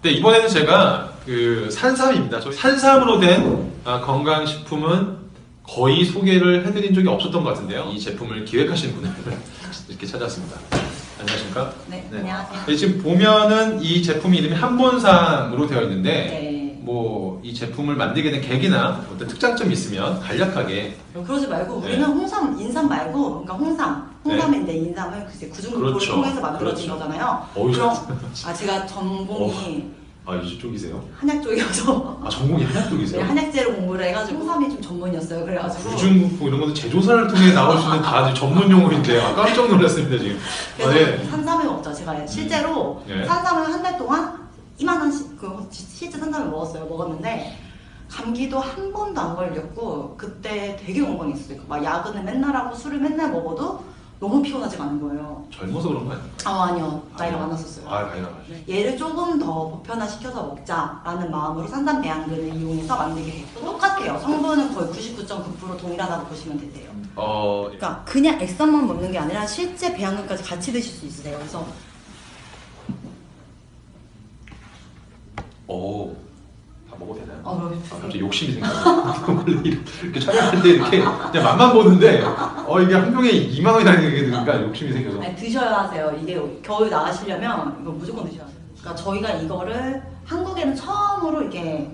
네, 이번에는 제가 그 산삼입니다. 저희 산삼으로 된 아, 건강식품은 거의 소개를 해드린 적이 없었던 것 같은데요. 이 제품을 기획하신 분을 이렇게 찾았습니다. 안녕하십니까? 네, 네. 안녕하세요. 네, 지금 보면은 이 제품 이름이 한본삼으로 되어 있는데 네. 뭐 이 제품을 만들게 된 계기나 어떤 특장점이 있으면 간략하게 그러지 말고 네. 우리는 홍삼, 인삼 말고 그러니까 홍삼, 홍삼인데 인삼은 글쎄 구중구포를 그렇죠. 통해서 만들어진 그렇죠. 거잖아요. 어우, 그럼 아 제가 전공이 아 이쪽이세요? 한약 쪽이어서 아 전공이 한약 네, 쪽이세요? 한약재로 공부를 해가지고 홍삼이 좀 전문이었어요. 그래가지고 구중구포 이런 것도 제조사를 통해 나올 수 있는 다 전문 용어인데 아, 깜짝 놀랐습니다 지금. 그래서 아, 예. 산삼을 먹죠. 제가 실제로 예. 산삼을 한 달 동안 이만한 그 시- 실제 산삼을 먹었어요. 먹었는데 감기도 한 번도 안 걸렸고 그때 되게 건강했어요. 막 야근을 맨날 하고 술을 맨날 먹어도 너무 피곤하지가 않은 거예요. 젊어서 그런 거 아니에요? 아 아니요 나이가 아니요. 많았었어요. 아 나이가 많으시. 네, 얘를 조금 더 보편화시켜서 먹자라는 마음으로 산삼 배양근을 이용해서 만들게 됐고 똑같아요. 성분은 거의 99.9% 동일하다고 보시면 되세요. 어 그러니까 그냥 액선만 먹는 게 아니라 실제 배양근까지 같이 드실 수 있으세요. 그래서 오. 다 먹어도 되나요? 어, 그럼 아, 갑자기 욕심이 생겨요. 이렇게 촬영할 때 이렇게 그냥 맛만 보는데 어 이게 한 병에 2만 원이나 이게 드니까 욕심이 생겨서 아니, 드셔야 하세요. 이게 겨울 나가시려면 이거 무조건 드셔야 돼요. 그러니까 저희가 이거를 한국에는 처음으로 이게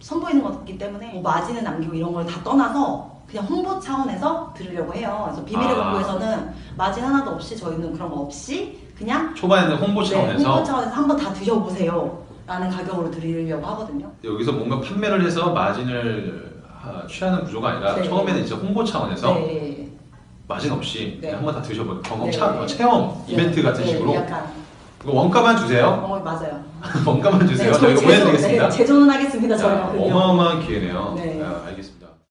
선보이는 거기 때문에 뭐 마진을 남기고 이런 걸 다 떠나서 그냥 홍보 차원에서 드리려고 해요. 그래서 비밀의 아. 공부에서는 마진 하나도 없이 저희는 그런 거 없이 그냥 초반에는 홍보 네, 차원에서 홍보 차원에서 한번 다 드셔보세요. 라는 가격으로 드리려고 하거든요. 여기서 뭔가 판매를 해서 마진을 아, 취하는 구조가 아니라 네. 처음에는 이제 홍보 차원에서 네. 마진 없이 네. 한번 다 드셔보는 경험 네. 차, 어, 체험 이벤트 네, 같은 네, 식으로 약간. 이거 원가만 주세요. 어, 맞아요. 원가만 주세요. 네, 저희 저희가 제조- 보내드리겠습니다. 네, 제조는 하겠습니다. 야, 저희가. 어마어마한 기회네요. 네. 야, 알겠습니다.